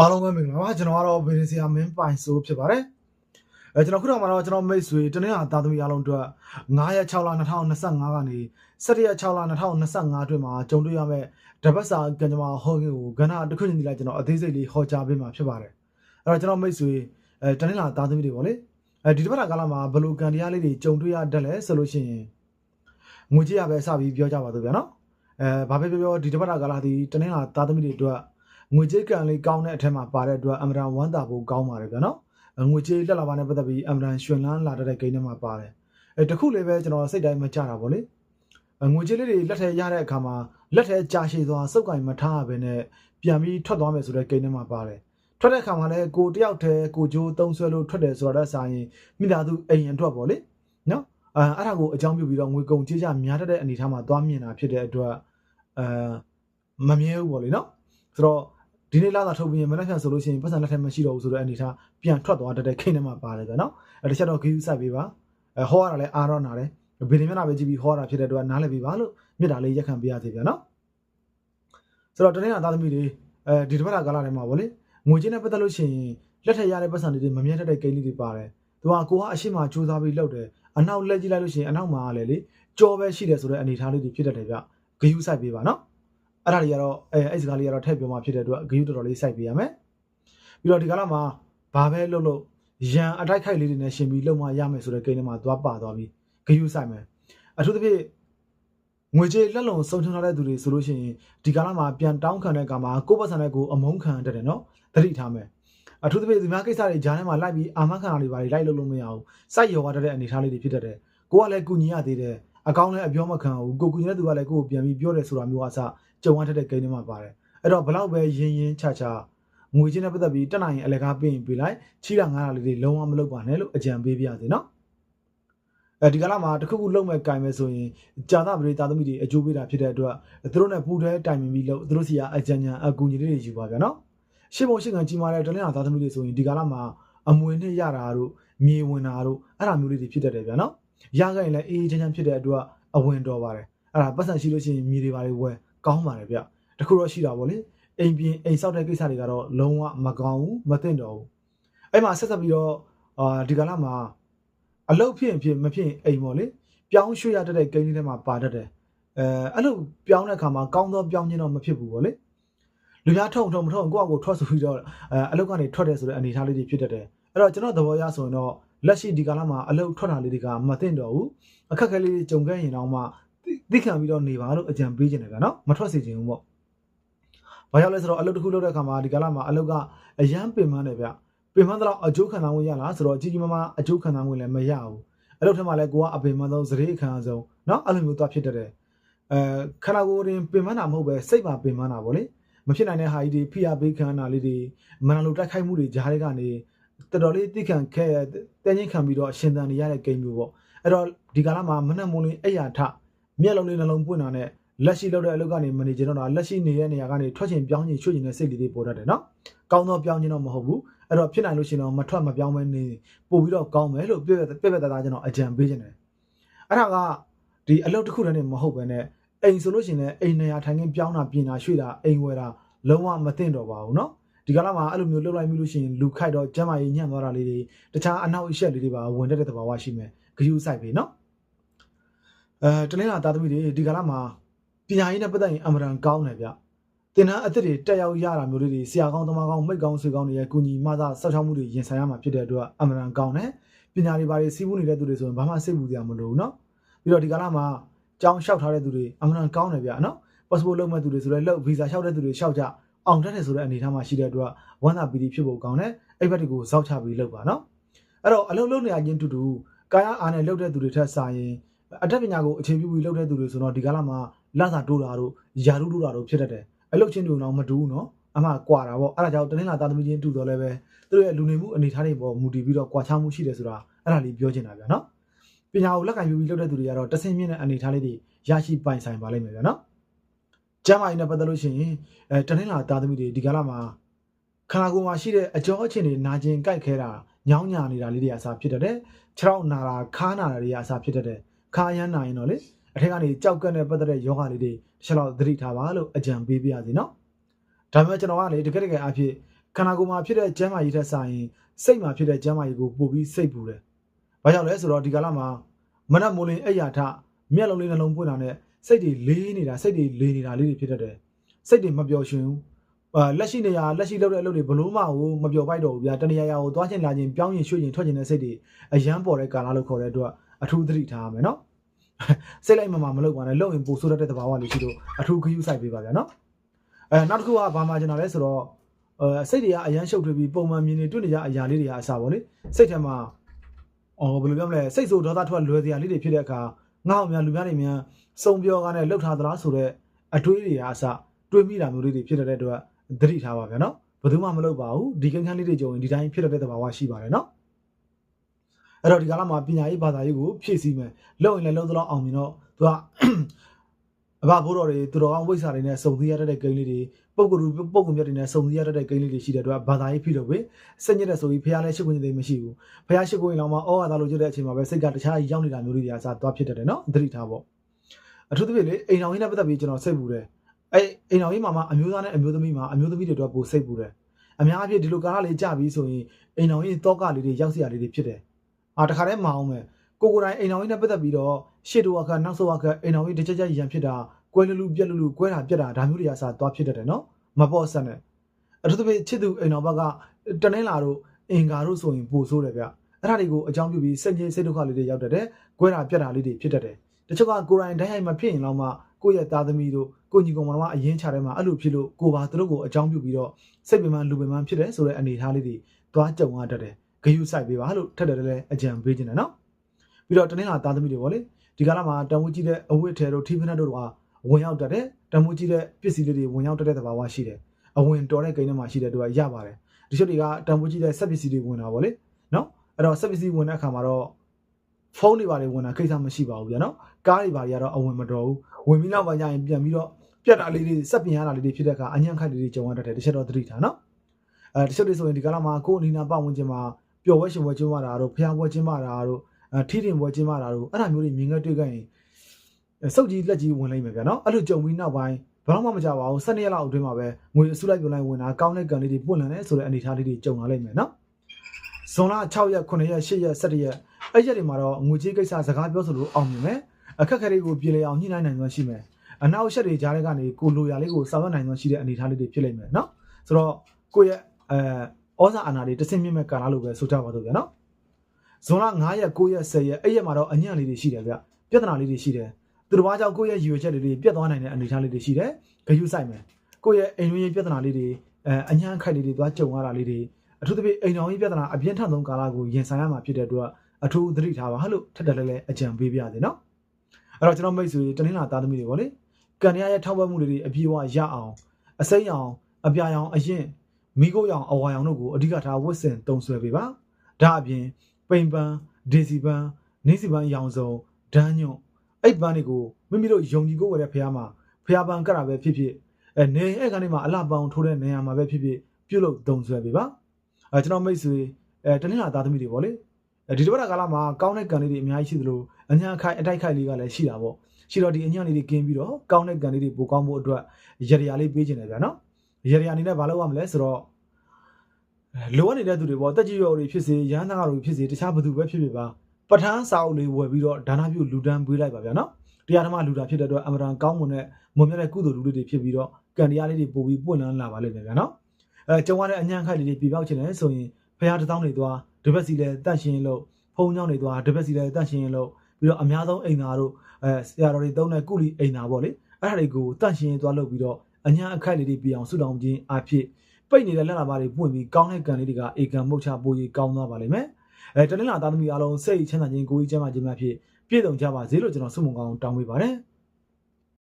အားလုံးပဲမင်္ဂလာပါကျွန်တော်ကတော့ဗီဒီဆရာမင်းပိုင်ဆိုဖြစ်ပါတယ်အဲကျွန်တော်ခုတော့မှာတော့ကျွန်တော်မိတ်ဆွေတနေ့ဟာတာသမီအားလုံးအတွက်9ရက်6လ2025ကနေ17ရက်6လ2025အတွင်းမှာကြုံတွေ့ရမယ့်တပတ်စာကံကြမ္မာဟောခင်ကိုကဏ္ဍတစ်ခုချင်းဒီလိုက်ကျွန်တော်အသေးစိတ်လေးဟောကြားပေးမှာဖြစ်ပါတယ်အဲ့တော့ကျွန်တော်မိတ်ဆွေအဲတနေ့လာတာသမီတွေပေါ့လေအဲဒီတပတ်တာကာလမှာဘယ်လိုကံတရားလေးတွေကြုံတွေ့ရတတ်လဲဆိုလို့ရှိရင်ငွေကြေးရပဲစပြီးပြောကြပါတော့ဗျာနော်အဲဘာပဲပြောပြောဒီတပတ်တာကာလဒီတနေ့လာတာသမီတွေအတွက် ငွေကြေးကံလေးကောင်းတဲ့အထက်မှာပါတဲ့အတွက်အမရန်ဝမ်းသာဖို့ကောင်းပါတယ်ဗျာနော်ငွေကြေးလက်လာပါနဲ့ပတ်သက်ပြီးအမရန်ရှင်လန်းလာတဲ့ဂိမ်းထဲမှာပါတယ်အဲတခုလေးပဲကျွန်တော်စိတ်တိုင်းမကြတာပေါ့လေငွေကြေးလေးတွေလက်ထဲရတဲ့အခါမှာလက်ထဲကြာရှည်သွားစုပ်ကင်မထားရဘဲနဲ့ပြန်ပြီးထွက်သွားမယ်ဆိုတဲ့ဂိမ်းထဲမှာပါတယ်ထွက်တဲ့အခါမှာလည်းကိုတယောက်တည်းကိုကြိုးတုံးဆွဲလို့ထွက်တယ်ဆိုတော့ဆိုင်ရင်မိသားစုအိမ်ရင်ထွက်ပေါ့လေနော်အဲအဲ့ဒါကိုအကြောင်းပြုပြီးတော့ငွေကုန်ကြေးကြများတတ်တဲ့အနေအထားမှာသွားမြင်တာဖြစ်တဲ့အတွက်အဲမမြဲဘူးပေါ့လေနော်ဆိုတော့ ဒီနေ့လာတာထုတ်ပြီးရင်မနေ့ကဆိုလို့ရှိရင်ပတ်စံလက်ထက်မရှိတော့ဘူးဆိုတော့အနေထားပြန်ထွက်သွားတတ်တဲ့ခိနေမှာပါတယ်ဗျာနော်အဲတစ်ချက်တော့ဂီယူဆက်ပေးပါအဲဟောရတာလဲအာရောနာလဲဗီဒီမျက်နှာပဲကြည့်ပြီးဟောတာဖြစ်တဲ့အတွက်နားလည်ပြီပါလို့မြစ်တာလေးရက်ခံပေးရသေးဗျာနော်ဆိုတော့တနေ့ကသားသမီးတွေအဲဒီတစ်ပတ်ကာလထဲမှာဗောလေငွေချင်းနဲ့ပတ်သက်လို့ရှိရင်လက်ထက်ရတဲ့ပတ်စံတွေမမြဲတတ်တဲ့ကိန်းလေးတွေပါတယ်သူကကိုကအရှိမစူးစမ်းပြီးလုပ်တယ်အနောက်လက်ကြည့်လိုက်လို့ရှိရင်အနောက်မှာလည်းလေကြောပဲရှိတယ်ဆိုတဲ့အနေထားလေးတွေဖြစ်တတ်တယ်ဗျဂီယူဆက်ပေးပါနော် အဲ့ဒါတွေကတော့အဲအဲ့စကားလေးကတော့ထည့်ပြောမှဖြစ်တဲ့အတွက်ဂရုတော်တော်လေးစိုက်ပေးရမယ်ပြီးတော့ဒီကလာမှာဘာပဲလုပ်လို့ရန်အတိုက်ခိုက်လေးတွေနဲ့ရှင်ပြီးလုံမရမယ်ဆိုတဲ့ကိန်းထဲမှာသွားပါသွားပြီးဂရုစိုက်မယ်အထူးသဖြင့်ငွေကြေးလက်လုံစုံထုံထားတဲ့သူတွေဆိုလို့ရှိရင်ဒီကလာမှာပြန်တောင်းခံတဲ့အခါမှာကိုယ့်ပတ်စံနဲ့ကိုယ်အမုန်းခံတတ်တယ်နော်သတိထားမယ်အထူးသဖြင့်ဒီများကိစ္စတွေဂျားထဲမှာလိုက်ပြီးအာမခံတာတွေပါလိုက်လို့လို့မရဘူးစိုက်ရောရတဲ့အနေအထားလေးတွေဖြစ်တတ်တယ်ကိုကလည်းကုညီရသေးတယ်အကောင်းလည်းအပြောမခံဘူးကိုကုညီတဲ့သူကလည်းကိုကိုပြန်ပြီးပြောတယ်ဆိုတာမျိုးအစ ကြုံရတဲ့ဂိမ်းတွေမှာပါတယ်အဲ့တော့ဘလောက်ပဲရင်းရင်းချာချာငွေချင်းနဲ့ပတ်သက်ပြီးတက်နိုင်ရင်အလကားပေးရင်ပေးလိုက်ချီတာငားတာလေးတွေလုံးဝမလုပ်ပါနဲ့လို့အကြံပေးပြရစီနော်အဲဒီကလာမှာတခုခုလုံးမဲ့ကင်မဲ့ဆိုရင်ဂျာသပရိသာသမီတွေအကျိုးပေးတာဖြစ်တဲ့အတွက်သူတို့နဲ့ပူထဲတိုင်ပင်ပြီးလို့သူတို့စီကအကြံဉာဏ်အကူအညီလေးတွေယူပါဗျာနော်ရှင်းဖို့ရှင်းကန်ကြီးမားတဲ့တလင်းဟာသားသမီတွေဆိုရင်ဒီကလာမှာအမွေနဲ့ရတာတို့မြေဝင်တာတို့အဲ့ဒါမျိုးလေးတွေဖြစ်တတ်တယ်ဗျာနော်ရခဲ့ရင်လည်းအေးအေးချမ်းချမ်းဖြစ်တဲ့အတွက်အဝင်တော်ပါတယ်အဲ့ဒါပတ်စံရှိလို့ရှိရင်မြေတွေပါတွေဝယ် ကောင်းပါတယ်ဗျတခုတော့ရှိတာပေါ့လေအိမ်ပြင်အိမ်ဆောက်တဲ့ကိစ္စတွေကတော့လုံးဝမကောင်းဘူးမသင့်တော်ဘူးအဲ့မှာဆက်ဆက်ပြီးတော့အာဒီကလာမှာအလုတ်ဖြစ်ရင်ဖြစ်မဖြစ်ရင်အိမ်ပေါ့လေပြောင်းရွှေ့ရတတ်တဲ့ကိန်းလေးထဲမှာပါတတ်တယ်အဲအဲ့လိုပြောင်းတဲ့အခါမှာကောင်းသောပြောင်းခြင်းတော့မဖြစ်ဘူးပေါ့လေလူများထုံထုံမထုံကိုယ့်အကိုထွက်ဆိုပြီးတော့အဲအလုတ်ကနေထွက်တယ်ဆိုတဲ့အနေအထားလေးတွေဖြစ်တတ်တယ်အဲ့တော့ကျွန်တော်သဘောရဆိုရင်တော့လက်ရှိဒီကလာမှာအလုတ်ထွက်တာလေးတွေကမသင့်တော်ဘူးအခက်အခဲလေးတွေကြုံခဲ့ရင်တော့မှ သိခံပြီးတော့နေပါလို့အကြံပေးခြင်းတယ်ဗျာနော်မထွက်စေခြင်းဘူးပေါ့ဘာကြောင့်လဲဆိုတော့အလုပ်တစ်ခုလုပ်တဲ့အခါမှာဒီကာလမှာအလုပ်ကအရန်ပင်ပန်းတယ်ဗျပင်ပန်းတော့အကျိုးခံစားမှုရလားဆိုတော့အကြီးကြီးမားမားအကျိုးခံစားမှုလည်းမရဘူးအလုပ်ထဲမှာလည်းကိုကအပင်ပန်းဆုံးစရိတ်ခံအောင်နော်အဲ့လိုမျိုးသွားဖြစ်တတ်တယ်အဲခန္ဓာကိုယ်တွင်ပင်ပန်းတာမဟုတ်ပဲစိတ်ပါပင်ပန်းတာဗောလေမဖြစ်နိုင်တဲ့ဟာကြီးတွေဖိအားပေးခံတာလေးတွေမနာလိုတိုက်ခိုက်မှုတွေကြားတွေကနေတော်တော်လေးတိခံခဲတဲချင်းခံပြီးတော့အရှင်သန်နေရတဲ့ဂိမ်းမျိုးပေါ့အဲ့တော့ဒီကာလမှာမနှံမိုးလင်းအိယာထ မျက်လုံးလေးနှလုံးပွင့်တာနဲ့လက်ရှိလုပ်တဲ့အလုပ်ကနေမနေချင်တော့တာလက်ရှိနေတဲ့နေရာကနေထွက်ချင်ပြောင်းချင်ရွှေ့ချင်တဲ့စိတ်လေးတွေပေါ်တတ်တယ်နော်။ကောင်းသောပြောင်းခြင်းတော့မဟုတ်ဘူး။အဲ့တော့ဖြစ်နိုင်လို့ရှိရင်တော့မထွက်မပြောင်းမဲနေပို့ပြီးတော့ကောင်းမယ်လို့ပြည့်ပြည့်ပြည့်ပြည့်သားသားကျွန်တော်အကြံပေးခြင်းတယ်။အဲ့ဒါကဒီအလုပ်တစ်ခုတည်းနဲ့မဟုတ်ဘဲနဲ့အိမ်ဆိုလို့ရှိရင်လည်းအိမ်နေရာထိုင်ခင်းပြောင်းတာပြင်တာရွှေ့တာအိမ်ဝယ်တာလုံးဝမသင့်တော့ပါဘူးနော်။ဒီကလာမှာအဲ့လိုမျိုးလှုပ်လိုက်မိလို့ရှိရင်လူခိုက်တော့ကျမ်းမာရေးညံ့သွားတာလေးတွေတခြားအနောက်အရှက်လေးတွေပါဝင်တဲ့တဲ့သဘာဝရှိမယ်။ဂယူးဆိုင်ပြီနော်။ အဲတနင်္လာသားသမီးတွေဒီကလာမှာပညာရေးနဲ့ပတ်သက်ရင်အမရန်ကောင်းတယ်ဗျ။တင်တန်းအစ်စ်တွေတက်ရောက်ရတာမျိုးလေးတွေဆရာကောင်းသမားကောင်းမိတ်ကောင်းဆွေကောင်းတွေရဲ့ကုညီမသာဆောက်ရှောက်မှုတွေရင်ဆိုင်ရမှာဖြစ်တဲ့အတွက်အမရန်ကောင်းတယ်။ပညာတွေဘာတွေစီးပူးနေတဲ့သူတွေဆိုရင်ဘာမှစိတ်ပူစရာမလိုဘူးနော်။ပြီးတော့ဒီကလာမှာကြောင်းလျှောက်ထားတဲ့သူတွေအမရန်ကောင်းတယ်ဗျနော်။ passport လုပ်မဲ့သူတွေဆိုလည်းလုပ်ဗီဇာလျှောက်တဲ့သူတွေလျှောက်ကြအောင်တတ်တယ်ဆိုတဲ့အနေအထားမှာရှိတဲ့အတွက်ဝမ်းသာပီတိဖြစ်ဖို့ကောင်းတယ်။အဲ့ဘက်တွေကိုစောက်ချပြီးလုပ်ပါနော်။အဲ့တော့အလုပ်လုပ်နေရချင်းတူတူကာယအားနဲ့လုပ်တဲ့သူတွေထက်စာရင် အတတ်ပညာကိုအခြေပြုပြီးလုပ်တဲ့သူတွေဆိုတော့ဒီကလာမှာလဆာတိုးတာတို့ယာရုတိုးတာတို့ဖြစ်တတ်တယ်။အလုပ်ချင်းတူတော့မတူဘူးနော်။အမှကွာတာပေါ့။အဲ့ဒါကြောင့်တနင်္လာသားသမီးချင်းတူတော်လည်းပဲသူတို့ရဲ့လူနေမှုအနေအထားတွေပေါ်မူတည်ပြီးတော့ကွာခြားမှုရှိတယ်ဆိုတာအဲ့ဒါလေးပြောချင်တာဗျာနော်။ပညာကိုလက်ကင်ယူပြီးလုပ်တဲ့သူတွေကတော့တဆင်မြင့်တဲ့အနေအထားလေးတွေရရှိပိုင်ဆိုင်ပါလိမ့်မယ်ဗျာနော်။ကျမ်းမာရေးနဲ့ပတ်သက်လို့ရှိရင်အဲတနင်္လာသားသမီးတွေဒီကလာမှာခန္ဓာကိုယ်မှာရှိတဲ့အကြောအခြေအနေနာကျင်ကြိုက်ခဲတာညောင်းညာနေတာလေးတွေအစားဖြစ်တတ်တယ်။ခြေထောက်နာတာခါနာတာတွေအစားဖြစ်တတ်တယ်။ ခါရမ်းနာရင်တော့လေအထက်ကနေကြောက်ကက်နဲ့ပတ်သက်တဲ့ယောဂလေးတွေတစ်ချက်တော့သတိထားပါလို့အကြံပေးပြရစီနော်။ဒါပေမဲ့ကျွန်တော်ကလေတကယ်တကယ်အဖြစ်ခန္ဓာကိုယ်မှာဖြစ်တဲ့ကျန်းမာရေးထက်စာရင်စိတ်မှာဖြစ်တဲ့ကျန်းမာရေးကိုပိုပြီးစိတ်ပူတယ်။ဘာကြောင့်လဲဆိုတော့ဒီကာလမှာမနက်မိုးလင်းအိယာထမျက်လုံးလေးနှလုံးပွင့်တာနဲ့စိတ်တွေလေးနေတာစိတ်တွေလေးနေတာလေးတွေဖြစ်တတ်တယ်။စိတ်တွေမပျော်ရွှင်ဘူး။အာလက်ရှိနေရလက်ရှိလုပ်တဲ့အလုပ်တွေဘလို့မှကိုမပျော်ပိုက်တော့ဘူးဗျာ။တဏှာရာကိုသွားချင်လာခြင်းပြောင်းရင်ရွှေ့ရင်ထွက်ချင်တဲ့စိတ်တွေအယမ်းပေါ်တဲ့ကာလလို့ခေါ်တဲ့အတွက် အထူးသတိထားရမယ်နော်။စိတ်လိုက်မှမှမလုပ်ပါနဲ့လုပ်ရင်ပိုဆိုးတတ်တဲ့သဘာဝလေးရှိလို့အထူးဂရုစိုက်ပေးပါဗျာနော်။အဲနောက်တစ်ခုကဘာမှကျွန်တော်လဲဆိုတော့အဲစိတ်တွေကအယမ်းရှုပ်ထွေးပြီးပုံမှန်မြင်နေတွေ့နေကြအရာလေးတွေကအစားပေါ့လေစိတ်ထဲမှာအော်ဘယ်လိုပြောမလဲစိတ်ဆိုဒေါသထွက်လွယ်စရာလေးတွေဖြစ်တဲ့အခါငါ့အောင်များလူများတွေများစုံပြောကားနဲ့လှုပ်ထားသလားဆိုတော့အတွေးတွေကအစားတွေးမိတာမျိုးလေးတွေဖြစ်တဲ့အတွက်သတိထားပါဗျာနော်ဘယ်သူမှမလုပ်ပါဘူးဒီကန်းခန်းလေးတွေကြုံရင်ဒီတိုင်းဖြစ်တဲ့သဘာဝရှိပါတယ်နော် အဲ့တော့ဒီကာလမှာပညာရေးဘာသာရေးကိုဖြည့်ဆည်းမယ်လုံရင်လည်းလုံသလောက်အောင်မြင်တော့သူကအဘဘိုးတော်တွေသူတော်ကောင်းဝိဇ္ဇာတွေနဲ့စုံစည်းရတဲ့ကိန်းလေးတွေပုံကူပုံကူမြတ်တွေနဲ့စုံစည်းရတဲ့ကိန်းလေးတွေရှိတဲ့အတွက်ဘာသာရေးဖိလို့ပဲစက်ညက်တဲ့ဆိုပြီးဖះလဲရှိခွင့်တွေမရှိဘူးဖះရှိခွင့်လောင်မှာအော်ဟာသာလို့ကြတဲ့အချိန်မှာပဲစိတ်ကတခြားရောက်နေတာမျိုးလေးတွေအစားသွားဖြစ်တတ်တယ်နော်သတိထားပေါ့အထူးသဖြင့်လေအိမ်တော်ကြီးနဲ့ပတ်သက်ပြီးကျွန်တော်စိတ်ပူတယ်အဲအိမ်တော်ကြီးမှာမှအမျိုးသားနဲ့အမျိုးသမီးမှာအမျိုးသမီးတွေတော့ပိုစိတ်ပူတယ်အများအပြည့်ဒီလိုကားလေးကြပြီးဆိုရင်အိမ်တော်ကြီးတောကလေးတွေရောက်စရာလေးတွေဖြစ်တယ် အာတခါတည်းမအောင်မယ်ကိုကိုယ်တိုင်အိမ်တော်ကြီးနဲ့ပတ်သက်ပြီးတော့ရှေ့တော့အခါနောက်ဆုံးအခါအိမ်တော်ကြီးတစ်ချက်ချက်ရံဖြစ်တာကွဲလူလူပြက်လူလူကွဲတာပြက်တာဒါမျိုးတွေအစားသွားဖြစ်တတ်တယ်နော်မပေါ့ဆက်နဲ့အထူးသဖြင့်ချစ်သူအိမ်တော်ဘက်ကတနင်္လာတို့အင်္ဂါတို့ဆိုရင်ပိုဆိုးတယ်ဗျအဲ့ဒါတွေကိုအကြောင်းပြုပြီးစိတ်ကြီးစိတ်ဒုက္ခလေးတွေရောက်တတ်တယ်ကွဲတာပြက်တာလေးတွေဖြစ်တတ်တယ်တချို့ကကိုယ်တိုင်တိုင်းရိုက်မဖြစ်ရင်တော့မှကိုယ့်ရဲ့သားသမီးတို့ကိုညီကောင်မတော်ကအရင်ချတဲ့မှာအဲ့လိုဖြစ်လို့ကိုပါသူတို့ကိုအကြောင်းပြုပြီးတော့စိတ်ပင်ပန်းလူပင်ပန်းဖြစ်တယ်ဆိုတဲ့အနေအထားလေးတွေသွားကြုံရတတ်တယ် ဂယုစိုက်ပေးပါလို့ထက်တယ်လည်းအကြံပေးခြင်းတယ်နော်ပြီးတော့တနင်္လာသားသမီးတွေပေါ့လေဒီကလာမှာတန်ဖိုးကြီးတဲ့အဝတ်ထဲတို့ထိဖနက်တို့ကဝင်ရောက်တတ်တယ်တန်ဖိုးကြီးတဲ့ပစ္စည်းလေးတွေဝင်ရောက်တတ်တဲ့သဘာဝရှိတယ်အဝင်တော်တဲ့ကိန်းထဲမှာရှိတဲ့တို့ကရပါတယ်ဒီချက်တွေကတန်ဖိုးကြီးတဲ့စက်ပစ္စည်းတွေဝင်တာပေါ့လေနော်အဲ့တော့စက်ပစ္စည်းဝင်တဲ့အခါမှာတော့ဖုန်းတွေပါတွေဝင်တာကိစ္စမရှိပါဘူးဗျာနော်ကားတွေပါတွေကတော့အဝင်မတော်ဘူးဝင်ပြီးနောက်ပိုင်းကျရင်ပြန်ပြီးတော့ပြတ်တာလေးတွေစက်ပြင်ရတာလေးတွေဖြစ်တဲ့အခါအညံ့ခိုက်လေးတွေကြုံရတတ်တယ်တစ်ချက်တော့သတိထားနော်အဲတစ်ချက်တွေဆိုရင်ဒီကလာမှာကိုယ်အနီနာပတ်ဝန်းကျင်မှာ ပျော်ဝဲရှင်ဝဲကျင်းဝတာတို့ဖျားဝဲကျင်းဝတာတို့အဲထီတင်ဝဲကျင်းဝတာတို့အဲ့ဒါမျိုးတွေမြင်ခဲ့တွေ့ခဲ့ရင်စုပ်ကြီးလက်ကြီးဝင်လိုက်မယ်ဗျာနော်အဲ့လိုကြုံပြီးနောက်ပိုင်းဘာမှမကြပါဘူး12ရက်လောက်အတွင်းမှာပဲငွေအစုလိုက်ပြုံလိုက်ဝင်တာကောင်းတဲ့ကံလေးတွေပွင့်လာတယ်ဆိုတဲ့အနေအထားလေးတွေကြုံလာလိမ့်မယ်နော်ဇွန်လ6ရက်9ရက်10ရက်17ရက်အဲ့ရက်တွေမှာတော့ငွေကြေးကိစ္စစကားပြောဆိုလို့အောင်မြင်မယ်အခက်အခဲတွေကိုပြေလည်အောင်ညှိနှိုင်းနိုင်စွမ်းရှိမယ်အနောက်ရှက်တွေကြားထဲကနေကိုလိုရာလေးကိုဆောင်ရွက်နိုင်စွမ်းရှိတဲ့အနေအထားလေးတွေဖြစ်လိမ့်မယ်နော်ဆိုတော့ကိုယ့်ရဲ့အဲ ဩဇာအာဏာတွေတဆင့်မြင့်မဲ့ကာလလို့ပဲဆိုကြပါတော့ဗျာနော်ဇွန်လ9ရက်9ရက်10ရက်အဲ့ရက်မှာတော့အညံ့လေးတွေရှိတယ်ဗျပြဿနာလေးတွေရှိတယ်သူတစ်ပါးကြောင့်ကိုယ့်ရဲ့ရည်ရွယ်ချက်တွေပြတ်သွားနိုင်တဲ့အနေအထားလေးတွေရှိတယ်ဂယုစိုက်မယ်ကိုယ့်ရဲ့အိမ်တွင်းရေးပြဿနာလေးတွေအဲအညံ့ခိုက်လေးတွေသွားကြုံရတာလေးတွေအထူးသဖြင့်အိမ်တော်ရေးပြဿနာအပြင်းထန်ဆုံးကာလကိုရင်ဆိုင်ရမှာဖြစ်တဲ့အတွက်အထူးသတိထားပါဟလို့ထက်တယ်လဲလဲအကြံပေးပြရစေနော်အဲ့တော့ကျွန်တော်မိတ်ဆွေတနင်္လာသားသမီးတွေပေါ့လေကန်ရရဲ့ထောက်ပံ့မှုတွေအပြည့်အဝရအောင်အစိမ်းအောင်အပြာရောင်အရင် မိခိုးရောင်အဝါရောင်တို့ကိုအဓိကထားဝတ်ဆင်တုံဆွဲပေးပါဒါအပြင်ပိန်ပန်းဒေစီပန်းနေစီပန်းရောင်စုံဒန်းညွန့်အဲ့ပန်းတွေကိုမိမိတို့ယုံကြည်ကိုယ်ဝယ်တဲ့ဖះမှာဖះပန်းကတာပဲဖြစ်ဖြစ်အဲနေအဲ့ကနေမှအလှပန်းထိုးတဲ့နေရာမှာပဲဖြစ်ဖြစ်ပြုတ်လို့တုံဆွဲပေးပါအဲကျွန်တော်မိတ်ဆွေအဲတနင်္လာသားသမီးတွေပေါ့လေအဲဒီတစ်ပတ်ကာလမှာကောင်းတဲ့ကံလေးတွေအများကြီးရှိသလိုအညာခိုင်အတိုက်ခိုက်လေးကလည်းရှိတာပေါ့ရှိတော့ဒီအညံ့လေးတွေကင်းပြီးတော့ကောင်းတဲ့ကံလေးတွေပိုကောင်းဖို့အတွက်ရရလေးပေးခြင်းတယ်ဗျာနော် ရေရရအနေနဲ့မလုပ်ရမလဲဆိုတော့လိုအပ်နေတဲ့သူတွေပေါ့တက်ကြီးရော်တွေဖြစ်စေရဟန်းသားတွေဖြစ်စေတခြားဘသူပဲဖြစ်ဖြစ်ပါပဋ္ဌာန်းစာအုပ်လေးဝယ်ပြီးတော့ဒါနပြုလူတန်းပေးလိုက်ပါဗျာနော်တရားဓမ္မလူတာဖြစ်တဲ့အတွက်အမရန်ကောင်းမွန်တဲ့မွန်မြတ်တဲ့ကုသိုလ်လူတွေဖြစ်ပြီးတော့ကံတရားလေးတွေပို့ပြီးပွင့်လန်းလာပါလိမ့်မယ်ဗျာနော်အဲကျုံရတဲ့အညံ့ခိုက်လေးတွေပြပြောက်ချင်တယ်ဆိုရင်ဖရာတစ်သောင်းတွေသွားတပတ်စီလဲတန့်ရှင်းလို့ဖုံးညောင်းတွေသွားတပတ်စီလဲတန့်ရှင်းလို့ပြီးတော့အများဆုံးအိမ်သားတို့အဲဆရာတော်တွေတုံးတဲ့ကုလီအိမ်သားပေါ့လေအဲ့ဒါတွေကိုတန့်ရှင်းသွားလုပ်ပြီးတော့ အညာအခိုက်လေးတွေပြအောင်ဆူတောင်းခြင်းအဖြစ်ပိတ်နေတဲ့လက်လာပါတွေပွင့်ပြီးကောင်းတဲ့ကံလေးတွေကအေကံမုတ်ချပိုးကြီးကောင်းသွားပါလိမ့်မယ်အဲတနင်္လာသားသမီးအားလုံးစိတ်ချမ်းသာခြင်းကိုယ်ကြီးချမ်းသာခြင်းများဖြင့်ပြည့်စုံကြပါစေလို့ကျွန်တော်ဆုမွန်ကောင်းတောင်းပေးပါတယ်